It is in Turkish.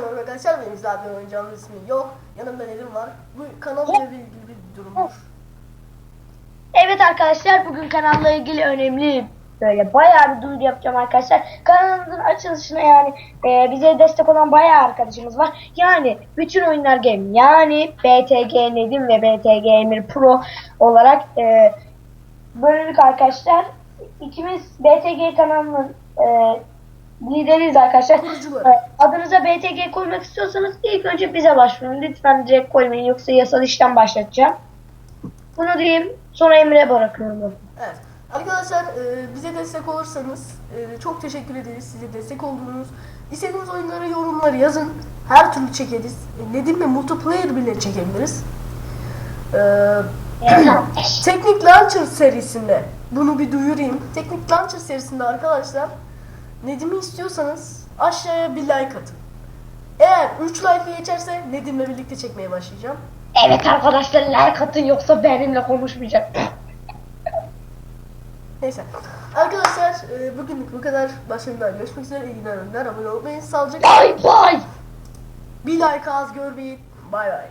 merhaba arkadaşlar benim zaten oynayacağımız ismi yok. Yanımda Nedim var. Bu kanal ile ilgili bir durumdur. Evet arkadaşlar bugün kanalla ilgili önemli böyle bayağı bir duyuru yapacağım arkadaşlar. Kanalımızın açılışına yani e, bize destek olan bayağı arkadaşımız var. Yani bütün oyunlar game yani BTG Nedim ve BTG Emir Pro olarak e, bölündük arkadaşlar. İkimiz BTG kanalının e, lideriyiz arkadaşlar. Kurucuları. Adınıza BTG koymak istiyorsanız ilk önce bize başvurun. Lütfen direkt koymayın yoksa yasal işlem başlatacağım. Bunu diyeyim sonra Emre'ye bırakıyorum. Evet. Arkadaşlar e, bize destek olursanız e, çok teşekkür ederiz size destek olduğunuz. İstediğiniz oyunları yorumları yazın. Her türlü çekeriz. E, Nedim'le multiplayer bile çekebiliriz. E, Teknik Launcher serisinde bunu bir duyurayım. Teknik Launcher serisinde arkadaşlar Nedim'i istiyorsanız aşağıya bir like atın. Eğer 3 like geçerse Nedim'le birlikte çekmeye başlayacağım. Evet arkadaşlar like atın yoksa benimle konuşmayacak. Neyse. Arkadaşlar e, bugünlük bu kadar. Başarılar görüşmek üzere. İyi günler, önler. Abone olmayı, sağlıcakla. Bay bay. Bir like az görmeyin. Bay bay.